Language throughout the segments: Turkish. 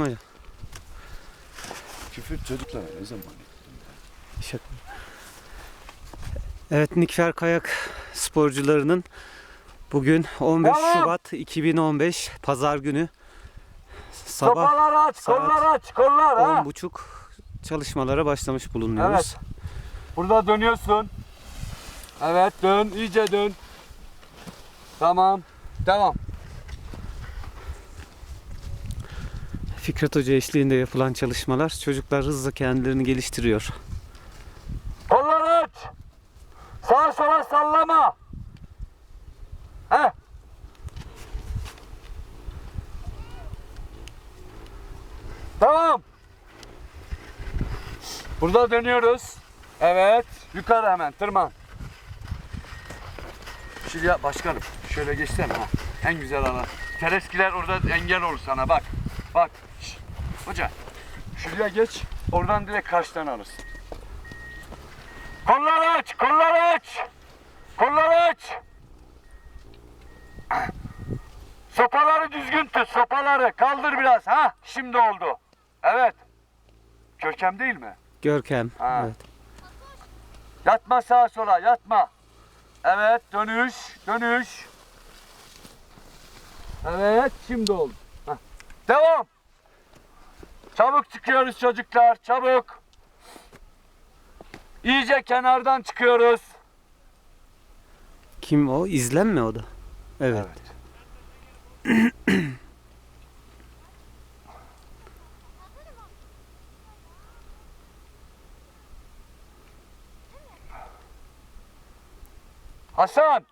hocam. Küfür çocuklara ne zaman? Şaka. Evet Nikfer Kayak sporcularının bugün 15 Tamam. Şubat 2015 Pazar günü sabah Sopaları aç, saat kollar aç, kollar ha. 10.30 çalışmalara başlamış bulunuyoruz. Evet. Burada dönüyorsun. Evet dön, iyice dön. Tamam. Devam. Fikret Hoca eşliğinde yapılan çalışmalar çocuklar hızla kendilerini geliştiriyor. Kolları aç. Sağa sola sallama. Heh. Tamam. Burada dönüyoruz. Evet. Yukarı hemen tırman. Şuraya başkanım. Şöyle geçsene ha. En güzel alan. Tereskiler orada engel olur sana bak. Bak. Hoca. Şuraya geç. Oradan direkt karşıdan alırsın. Kolları aç, kolları aç. Kolları aç. Sopaları düzgün tut, sopaları. Kaldır biraz. Ha, şimdi oldu. Evet. Görkem değil mi? Görkem. Ha. Evet. Yatma sağa sola, yatma. Evet, dönüş, dönüş. Evet, şimdi oldu. Hah. Devam. Çabuk çıkıyoruz çocuklar, çabuk. İyice kenardan çıkıyoruz. Kim o? İzlem mi o da? Evet. Hasan.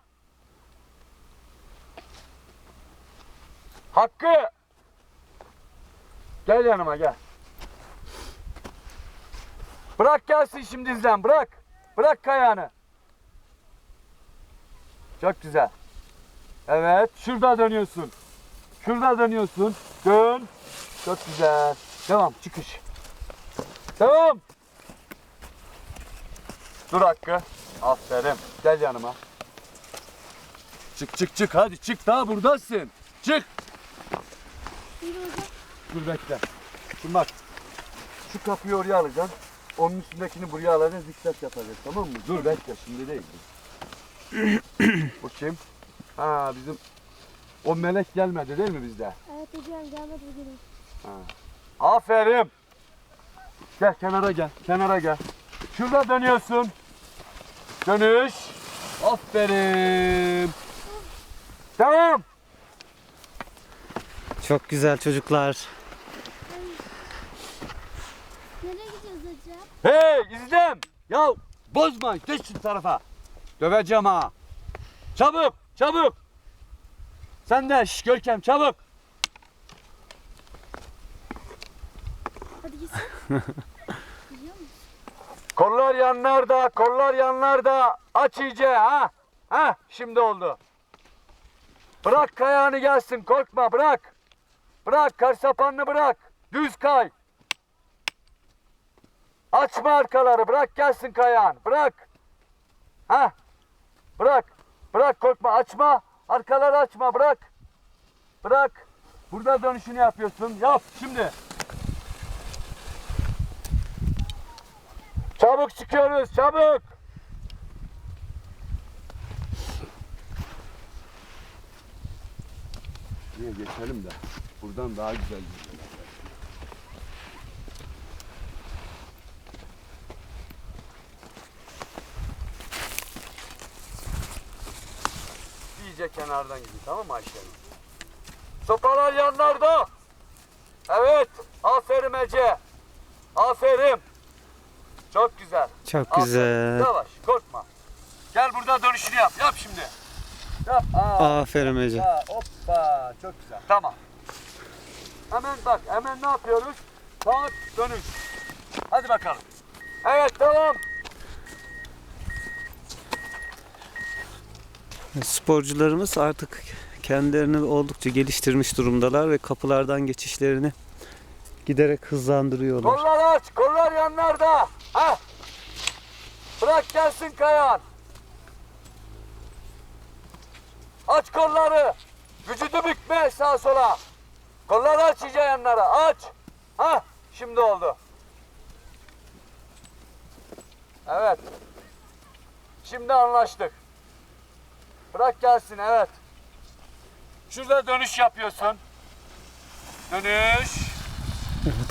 Hakkı. Gel yanıma gel. Bırak gelsin şimdi izlen bırak. Bırak kayağını. Çok güzel. Evet şurada dönüyorsun. Şurada dönüyorsun. Dön. Çok güzel. Devam çıkış. Devam. Dur Hakkı. Aferin. Gel yanıma. Çık çık çık hadi çık daha buradasın. Çık. Dur bekle. Şimdi bak. Şu kapıyı oraya alacaksın. Onun üstündekini buraya alacaksın. Zikzak yapacağız tamam mı? Dur bekle şimdi değil. Bu kim? Ha bizim o melek gelmedi değil mi bizde? Evet hocam gelmedi bugün. Aferin. Gel kenara gel. Kenara gel. Şurada dönüyorsun. Dönüş. Aferin. Tamam. Çok güzel çocuklar. Hey izlem. Ya bozma. Geç şu tarafa. Döveceğim ha. Çabuk. Çabuk. Sen de şş, Görkem çabuk. Hadi gitsin. Kollar yanlarda. Kollar yanlarda. Aç iyice ha. Ha şimdi oldu. Bırak kayağını gelsin. Korkma bırak. Bırak kar sapanını bırak. Düz kay. Açma arkaları. Bırak gelsin kayağın. Bırak. Ha. Bırak. Bırak korkma. Açma. Arkaları açma. Bırak. Bırak. Burada dönüşünü yapıyorsun. Yap şimdi. Çabuk çıkıyoruz. Çabuk. Niye geçelim de buradan daha güzel gidiyor. İyice kenardan gidiyor tamam mı Ayşe Hanım? Sopalar yanlarda. Evet. Aferin Ece. Aferin. Çok güzel. Çok Aferin. güzel. Yavaş korkma. Gel burada dönüşünü yap. Yap şimdi. Yap. Aa. Aferin Ece. Hoppa çok güzel. Tamam. Hemen bak hemen ne yapıyoruz? Tak dönüş. Hadi bakalım. Evet tamam. Sporcularımız artık kendilerini oldukça geliştirmiş durumdalar ve kapılardan geçişlerini giderek hızlandırıyorlar. Kollar aç. Kollar yanlarda. Ha. Bırak gelsin kayan. Aç kolları. Vücudu bükme sağa sola. Kolları aç iyice yanlara aç. Ha şimdi oldu. Evet. Şimdi anlaştık. Bırak gelsin evet. Şurada dönüş yapıyorsun. Dönüş.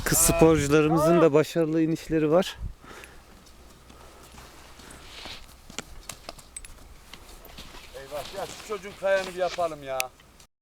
Kız sporcularımızın da başarılı inişleri var. Eyvah ya şu çocuğun kayanı bir yapalım ya.